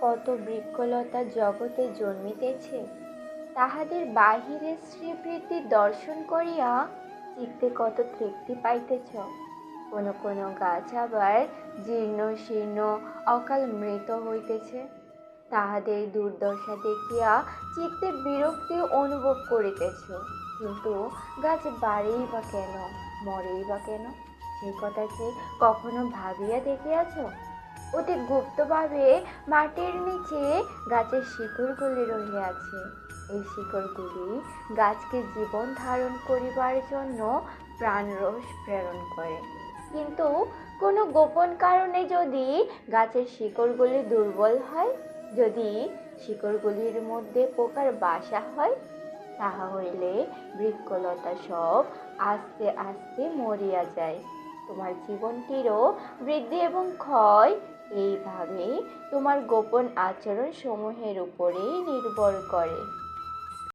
কত বৃক্ষলতা জগতে জন্মিতেছে, তাহাদের বাহিরে শ্রীবৃদ্ধির দর্শন করিয়া চিত্তে কত তৃপ্তি পাইতেছ। কোনো কোনো গাছ আবার জীর্ণ শীর্ণ অকাল মৃত হইতেছে। তাহাদের দুর্দশা দেখিয়া চিত্তে বিরক্তি অনুভব করিতেছ। কিন্তু গাছ বাড়েই বা কেন, মরেই বা কেন, সেই কথা কি কখনো ভাবিয়া দেখিয়াছ? অতি গুপ্তভাবে মাটির নিচে গাছের শিকড়গুলি রহিয়াছে এই শিকড়গুলি গাছকে জীবন ধারণ করিবার জন্য প্রাণরস প্রেরণ করে। কিন্তু কোনো গোপন কারণে যদি গাছের শিকড়গুলি দুর্বল হয়, যদি শিকড়গুলির মধ্যে পোকার বাসা হয় তাহা হইলে বৃক্ষলতা সব আস্তে আস্তে মরিয়া যায়। তোমার জীবনটিরও বৃদ্ধি এবং ক্ষয় এইভাবে তোমার গোপন আচরণ সমূহের উপরেই নির্ভর করে।